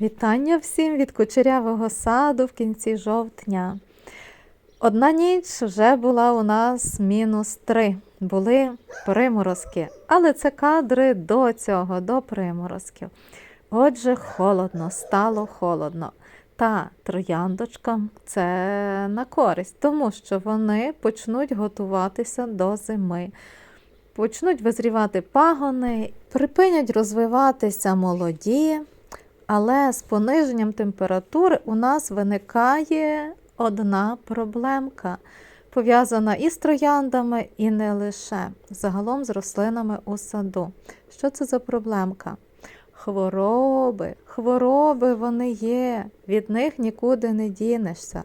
Вітання всім від кучерявого саду в кінці жовтня. Одна ніч вже була у нас мінус три. Були приморозки, але це кадри до цього, до приморозків. Отже, холодно, стало холодно. Та трояндочкам це на користь, тому що вони почнуть готуватися до зими. Почнуть визрівати пагони, припинять розвиватися молоді, але з пониженням температури у нас виникає одна проблемка, пов'язана і з трояндами, і не лише загалом з рослинами у саду. Що це за проблемка? Хвороби, хвороби вони є, від них нікуди не дінешся.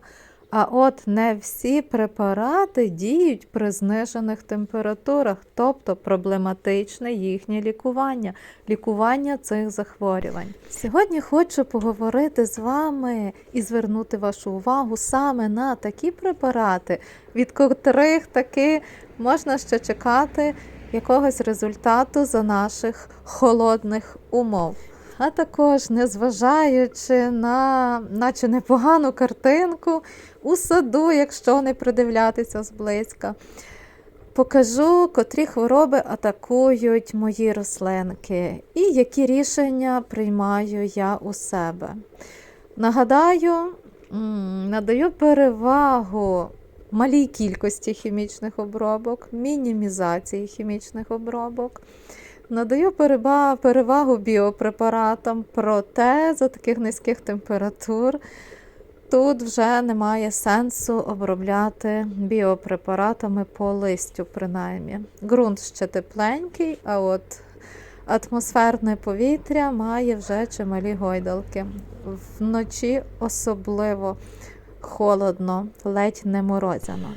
А от не всі препарати діють при знижених температурах, тобто проблематичне їхнє лікування, лікування цих захворювань. Сьогодні хочу поговорити з вами і звернути вашу увагу саме на такі препарати, від котрих таки можна ще чекати якогось результату за наших холодних умов. А також, незважаючи на наче непогану картинку у саду, якщо не придивлятися зблизька, покажу, котрі хвороби атакують мої рослинки і які рішення приймаю я у себе. Нагадаю, надаю перевагу малій кількості хімічних обробок, мінімізації хімічних обробок. Надаю перевагу біопрепаратам, проте за таких низьких температур тут вже немає сенсу обробляти біопрепаратами по листю, принаймні. Ґрунт ще тепленький, а от атмосферне повітря має вже чималі гойдалки. Вночі особливо холодно, ледь не морозяно.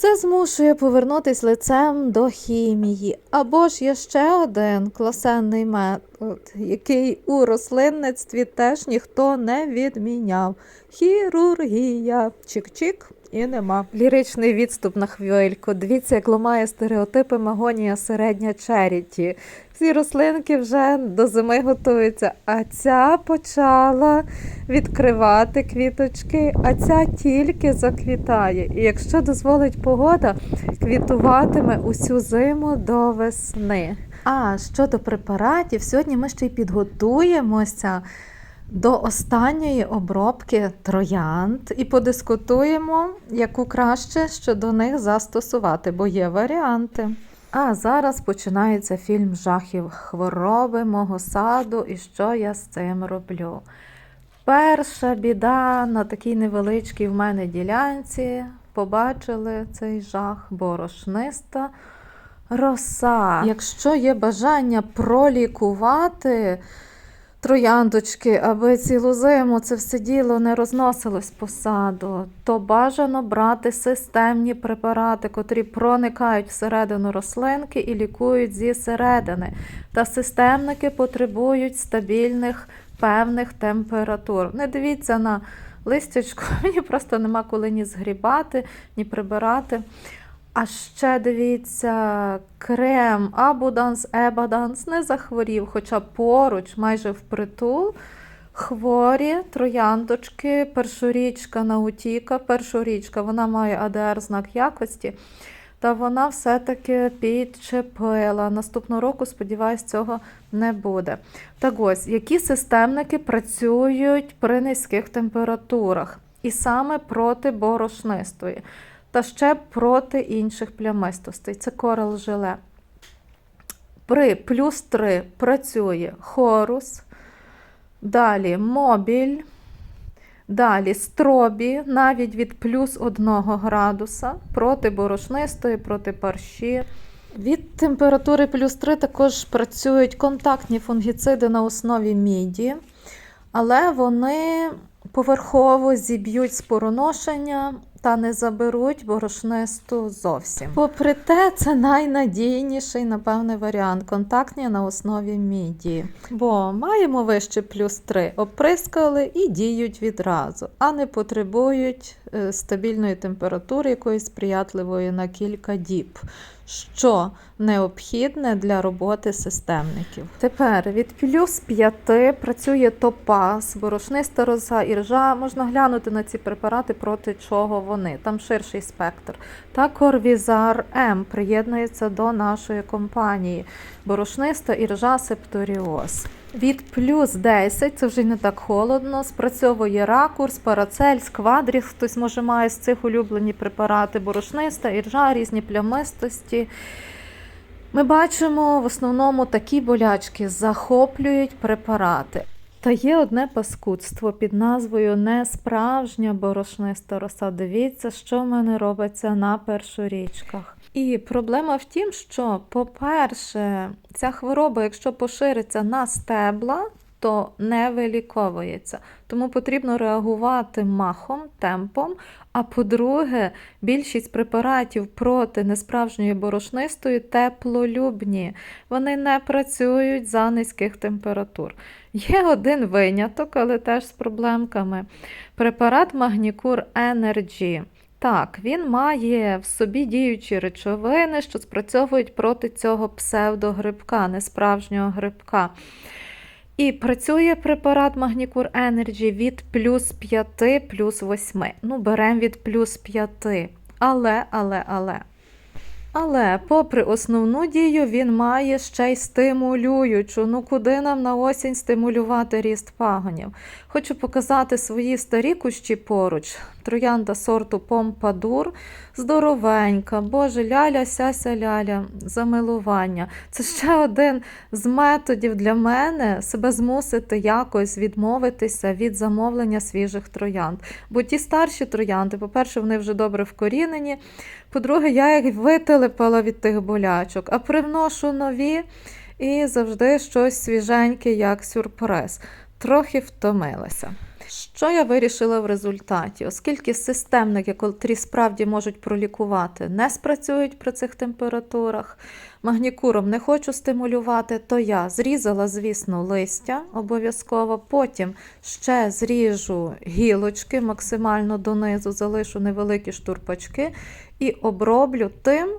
Це змушує повернутись лицем до хімії. Або ж є ще один класенний метод, який у рослинництві теж ніхто не відміняв. Хірургія. Чик-чик і нема. Ліричний відступ на хвильку. Дивіться, як ламає стереотипи магонія середня черіті. Всі рослинки вже до зими готуються, а ця почала відкривати квіточки, а ця тільки заквітає. І якщо дозволить погода, квітуватиме усю зиму до весни. А щодо препаратів, сьогодні ми ще й підготуємося до останньої обробки троянд і подискутуємо, яку краще щодо них застосувати, бо є варіанти. А зараз починається фільм жахів хвороби мого саду і що я з цим роблю. Перша біда на такій невеличкій в мене ділянці. Побачили цей жах борошниста роса. Якщо є бажання пролікувати трояндочки, аби цілу зиму це все діло не розносилось по саду, то бажано брати системні препарати, котрі проникають всередину рослинки і лікують зі середини. Та системники потребують стабільних певних температур. Не дивіться на листячку, мені просто нема коли ні згрібати, ні прибирати. А ще дивіться, крем Абуданс, Ебаданс не захворів, хоча поруч, майже впритул, хворі трояндочки, першорічка наутіка. Першорічка вона має АДР знак якості, та вона все-таки підчепила. Наступного року, сподіваюсь, цього не буде. Так ось, які системники працюють при низьких температурах, і саме проти борошнистої та ще проти інших плямистостей. Це корал жиле. При плюс 3 працює хорус, далі мобіль, далі стробі, навіть від плюс 1 градуса, проти борошнистої, проти парші. Від температури плюс 3 також працюють контактні фунгіциди на основі міді, але вони поверхово зіб'ють спороношення та не заберуть борошнисту зовсім. Попри те, це найнадійніший, напевне, варіант контактні на основі міді. Бо маємо вище плюс 3, оприскали і діють відразу, а не потребують е, стабільної температури якоїсь сприятливої на кілька діб. Що необхідне для роботи системників. Тепер від плюс 5 працює топаз, борошниста роза і ржа. Можна глянути на ці препарати, проти чого вони. Там ширший спектр. Та Корвізар М приєднується до нашої компанії. Борошниста і ржа септоріоз. Від плюс 10, це вже не так холодно, спрацьовує ракурс, парацель, сквадріс, хтось може має з цих улюблені препарати, борошниста, іржа, різні плямистості. Ми бачимо в основному такі болячки захоплюють препарати. Та є одне паскудство під назвою Несправжня борошниста роса. Дивіться, що в мене робиться на першорічках. І проблема в тім, що, по-перше, ця хвороба, якщо пошириться на стебла, то не виліковується. Тому потрібно реагувати махом, темпом. А по-друге, більшість препаратів проти несправжньої борошнистої теплолюбні. Вони не працюють за низьких температур. Є один виняток, але теж з проблемками. Препарат Магнікур Energy. Так, він має в собі діючі речовини, що спрацьовують проти цього псевдогрибка, несправжнього грибка. І працює препарат Магнікур Energy від плюс 5 плюс 8. Ну, беремо від плюс 5. Але, але, але. Але, попри основну дію, він має ще й стимулюючу. Ну куди нам на осінь стимулювати ріст пагонів? Хочу показати свої старі кущі поруч. Троянда сорту Помпадур. Здоровенька, боже, ляля, сяся ляля, замилування. Це ще один з методів для мене себе змусити якось відмовитися від замовлення свіжих троянд. Бо ті старші троянди, по-перше, вони вже добре вкорінені. По-друге, я їх вителепала від тих болячок, а привношу нові і завжди щось свіженьке, як сюрприз. Трохи втомилася. Що я вирішила в результаті? Оскільки системники, котрі справді можуть пролікувати, не спрацюють при цих температурах, магнікуром не хочу стимулювати, то я зрізала, звісно, листя обов'язково, потім ще зріжу гілочки максимально донизу, залишу невеликі штурпачки і оброблю тим,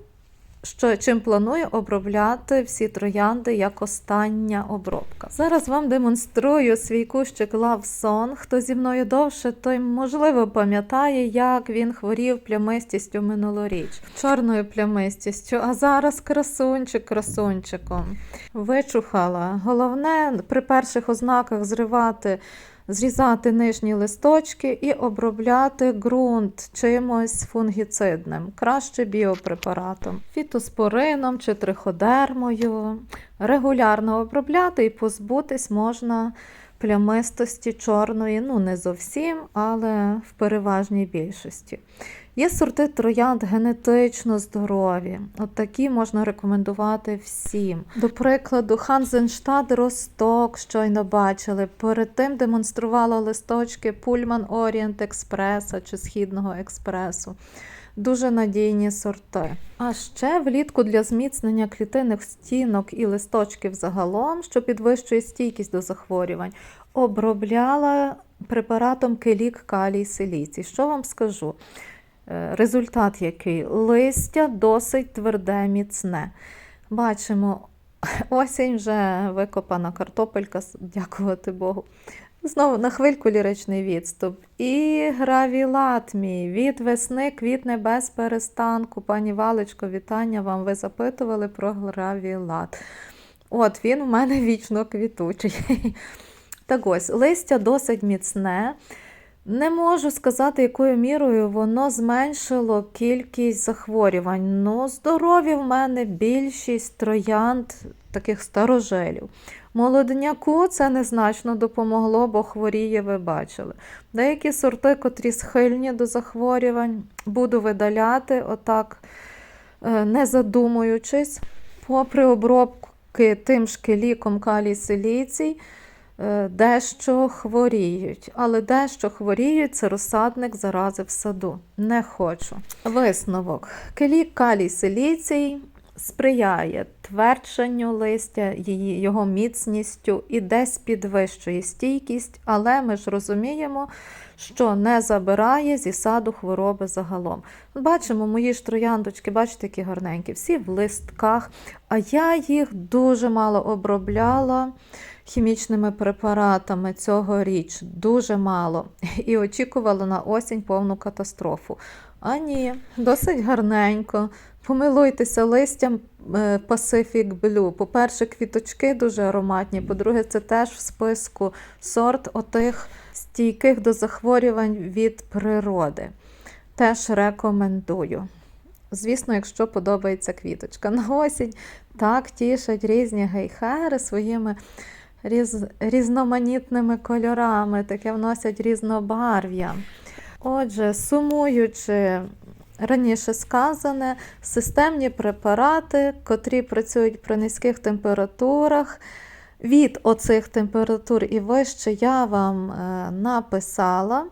що чим планую обробляти всі троянди як остання обробка. Зараз вам демонструю свій кущик Song. Хто зі мною довше, той можливо пам'ятає, як він хворів плямистістю минулоріч, чорною плямистістю. А зараз красунчик красунчиком. Вичухала. Головне при перших ознаках зривати. Зрізати нижні листочки і обробляти ґрунт чимось фунгіцидним, краще біопрепаратом, фітоспорином чи триходермою. Регулярно обробляти і позбутись можна плямистості чорної, ну не зовсім, але в переважній більшості. Є сорти троянд генетично здорові. От такі можна рекомендувати всім. До прикладу, Ханзенштад Росток, щойно бачили. Перед тим демонструвала листочки Пульман Орієнт Експреса чи Східного експресу. Дуже надійні сорти. А ще влітку для зміцнення клітинних стінок і листочків загалом, що підвищує стійкість до захворювань, обробляла препаратом келік калій силіцій. Що вам скажу? Е, Результат який? Листя досить тверде, міцне. Бачимо, осінь вже викопана картопелька, дякувати Богу. Знову на хвильку ліричний відступ. І гравілат мій від весни квітне без перестанку. Пані Валечко, вітання вам. Ви запитували про гравілат. От він у мене вічно квітучий. Так ось, листя досить міцне. Не можу сказати, якою мірою воно зменшило кількість захворювань. Ну, здорові в мене більшість троянд таких старожелів. Молодняку це незначно допомогло, бо хворіє, ви бачили. Деякі сорти, котрі схильні до захворювань, буду видаляти, отак, е, не задумуючись, попри обробки тим ж ліком калій силіцій. Е, дещо хворіють. Але дещо хворіють це розсадник зарази в саду. Не хочу. Висновок. Келій калій силіцій сприяє твердженню листя, її, його міцністю і десь підвищує стійкість, але ми ж розуміємо, що не забирає зі саду хвороби загалом. Бачимо, мої ж трояндочки, бачите, які гарненькі, всі в листках, а я їх дуже мало обробляла хімічними препаратами цьогоріч, дуже мало. І очікувала на осінь повну катастрофу. А ні, досить гарненько. Помилуйтеся листям е, Pacific Blue. По-перше, квіточки дуже ароматні. По-друге, це теж в списку сорт отих стійких до захворювань від природи. Теж рекомендую. Звісно, якщо подобається квіточка. На осінь так тішать різні гейхери своїми різ... різноманітними кольорами, таке вносять різнобарв'я. Отже, сумуючи раніше сказане, системні препарати, котрі працюють при низьких температурах. Від оцих температур і вище я вам е, написала.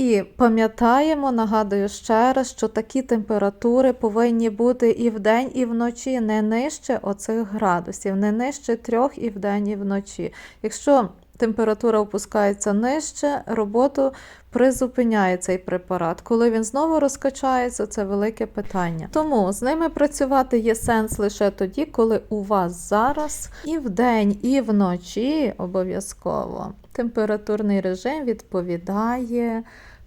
І пам'ятаємо, нагадую ще раз, що такі температури повинні бути і вдень, і вночі, не нижче оцих градусів, не нижче трьох і вдень, і вночі. Якщо температура опускається нижче, роботу призупиняє цей препарат. Коли він знову розкачається, це велике питання. Тому з ними працювати є сенс лише тоді, коли у вас зараз і вдень, і вночі обов'язково температурний режим відповідає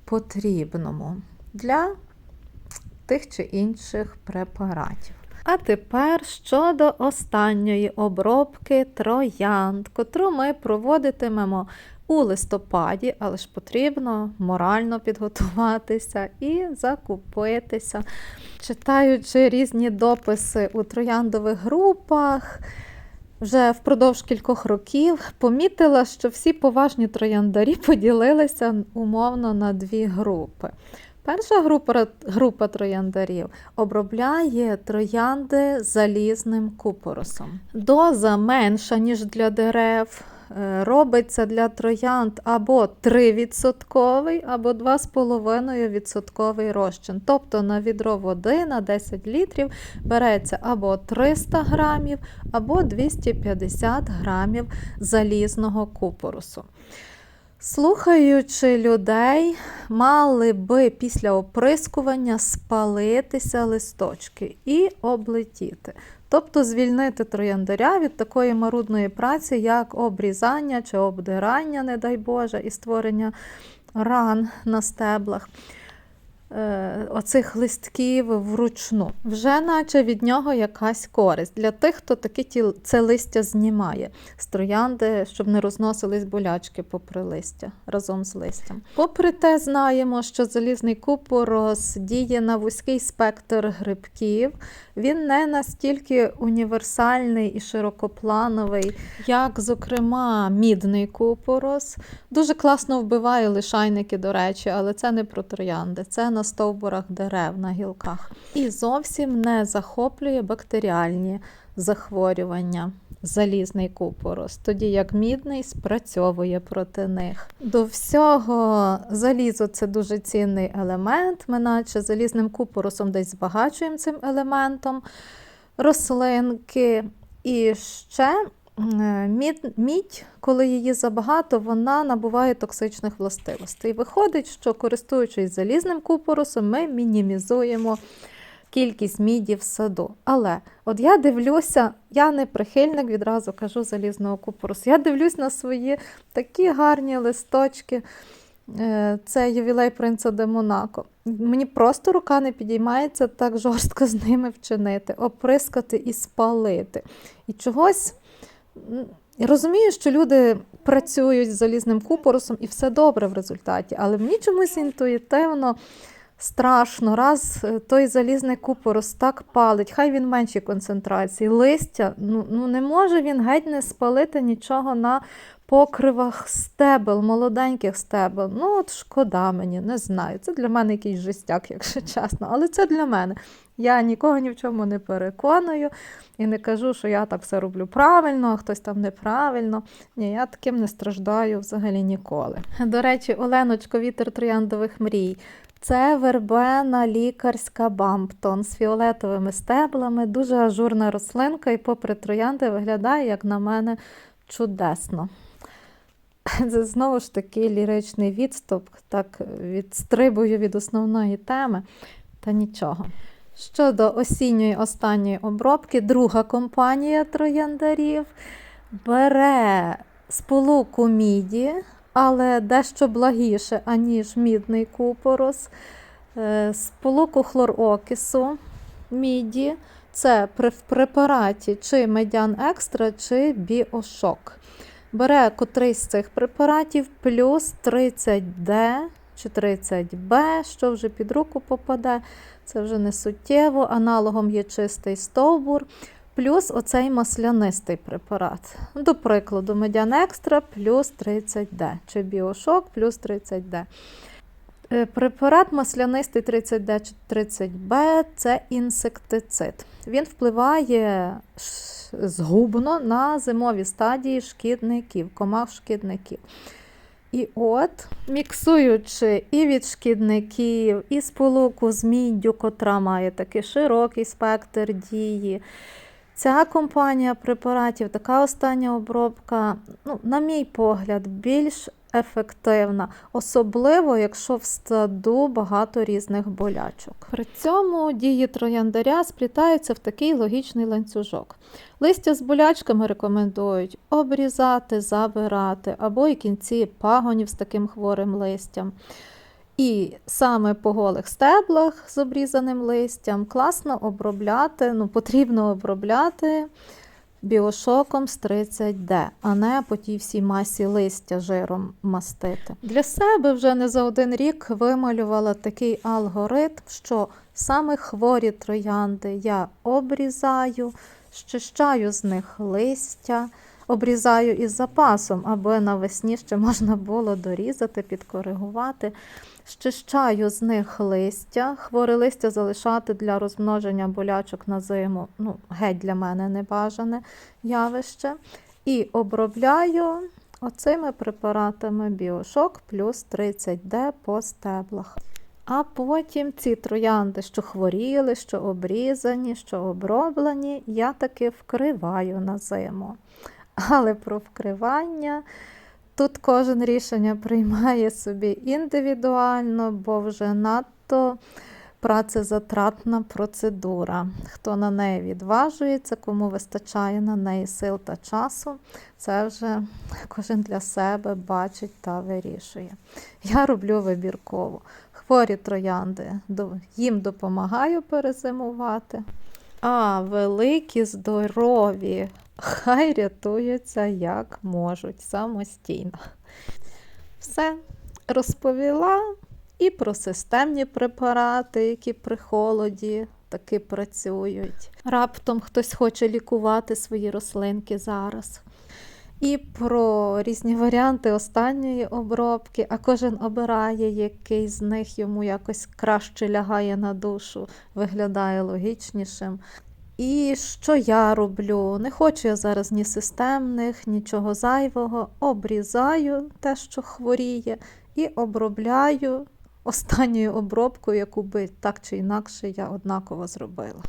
потрібному для тих чи інших препаратів. А тепер щодо останньої обробки троянд, котру ми проводитимемо у листопаді, але ж потрібно морально підготуватися і закупитися. Читаючи різні дописи у трояндових групах, вже впродовж кількох років помітила, що всі поважні трояндарі поділилися умовно на дві групи. Перша група, група трояндарів обробляє троянди залізним купоросом. Доза менша, ніж для дерев. Е, Робиться для троянд або 3%, або 2,5% розчин. Тобто на відро води на 10 літрів береться або 300 грамів, або 250 грамів залізного купоросу. Слухаючи людей, мали би після оприскування спалитися листочки і облетіти. Тобто звільнити трояндаря від такої марудної праці, як обрізання чи обдирання, не дай Боже, і створення ран на стеблах. Е, Оцих листків вручну. Вже наче від нього якась користь для тих, хто таки ті, це листя знімає з троянди, щоб не розносились болячки попри листя разом з листям. Попри те, знаємо, що залізний купорос діє на вузький спектр грибків. Він не настільки універсальний і широкоплановий, як, зокрема, мідний купорос. Дуже класно вбиває лишайники, до речі, але це не про троянди, це на стовбурах дерев, на гілках. І зовсім не захоплює бактеріальні захворювання. Залізний купорос, тоді як мідний спрацьовує проти них. До всього залізо це дуже цінний елемент. Ми наче залізним купоросом десь збагачуємо цим елементом рослинки. І ще мідь, коли її забагато, вона набуває токсичних властивостей. Виходить, що користуючись залізним купоросом, ми мінімізуємо кількість міді в саду. Але от я дивлюся, я не прихильник, відразу кажу залізного купоросу. Я дивлюсь на свої такі гарні листочки. Е, Це ювілей принца де Монако. Мені просто рука не підіймається так жорстко з ними вчинити, оприскати і спалити. І чогось розумію, що люди працюють з залізним купоросом і все добре в результаті, але мені чомусь інтуїтивно страшно, раз е, той залізний купорос так палить, хай він меншій концентрації. Листя, ну, ну не може він геть не спалити нічого на покривах стебел, молоденьких стебел. Ну, от шкода мені, не знаю. Це для мене якийсь жестяк, якщо чесно. Але це для мене. Я нікого ні в чому не переконую і не кажу, що я так все роблю правильно, а хтось там неправильно. Ні, я таким не страждаю взагалі ніколи. До речі, Оленочко, вітер трояндових мрій. Це вербена лікарська бамптон з фіолетовими стеблами, дуже ажурна рослинка, і попри троянди виглядає, як на мене, чудесно. Це знову ж таки ліричний відступ, так відстрибую від основної теми, та нічого. Щодо осінньої останньої обробки, друга компанія трояндарів бере сполуку міді, але дещо благіше, аніж мідний купорос, е, сполуку хлорокису міді. Це в препараті чи медян екстра, чи біошок. Бере котрий з цих препаратів плюс 30D чи 30B, що вже під руку попаде. Це вже не суттєво. Аналогом є чистий стовбур, плюс оцей маслянистий препарат. До прикладу, медян екстра плюс 30D, чи біошок плюс 30D. Е, Препарат маслянистий 30D чи 30B це інсектицид. Він впливає згубно на зимові стадії шкідників, комах шкідників. І от, міксуючи і від шкідників, і сполуку з міддю, котра має такий широкий спектр дії. Ця компанія препаратів, така остання обробка, ну, на мій погляд, більш ефективна, особливо якщо в саду багато різних болячок. При цьому дії трояндаря сплітаються в такий логічний ланцюжок. Листя з болячками рекомендують обрізати, забирати, або і кінці пагонів з таким хворим листям. І саме по голих стеблах з обрізаним листям класно обробляти, ну, потрібно обробляти біошоком з 30D, а не по тій всій масі листя жиром мастити. Для себе вже не за один рік вималювала такий алгоритм, що саме хворі троянди я обрізаю, щищаю з них листя. Обрізаю із запасом, аби навесні ще можна було дорізати, підкоригувати. Щищаю з них листя. Хворе листя залишати для розмноження болячок на зиму. Ну, геть для мене небажане явище. І обробляю оцими препаратами біошок плюс 30D по стеблах. А потім ці троянди, що хворіли, що обрізані, що оброблені, я таки вкриваю на зиму. Але про вкривання тут кожен рішення приймає собі індивідуально, бо вже надто працезатратна процедура. Хто на неї відважується, кому вистачає на неї сил та часу, це вже кожен для себе бачить та вирішує. Я роблю вибірково. Хворі троянди, їм допомагаю перезимувати. А великі, здорові, хай рятуються як можуть самостійно. Все розповіла і про системні препарати, які при холоді таки працюють. Раптом хтось хоче лікувати свої рослинки зараз. І про різні варіанти останньої обробки, а кожен обирає, який з них йому якось краще лягає на душу, виглядає логічнішим. І що я роблю? Не хочу я зараз ні системних, нічого зайвого. Обрізаю те, що хворіє, і обробляю останньою обробкою, яку би так чи інакше я однаково зробила.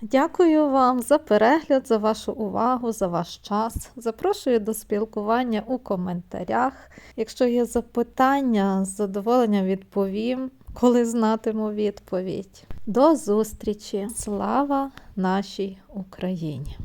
Дякую вам за перегляд, за вашу увагу, за ваш час. Запрошую до спілкування у коментарях. Якщо є запитання, з задоволенням відповім, коли знатиму відповідь. До зустрічі! Слава нашій Україні!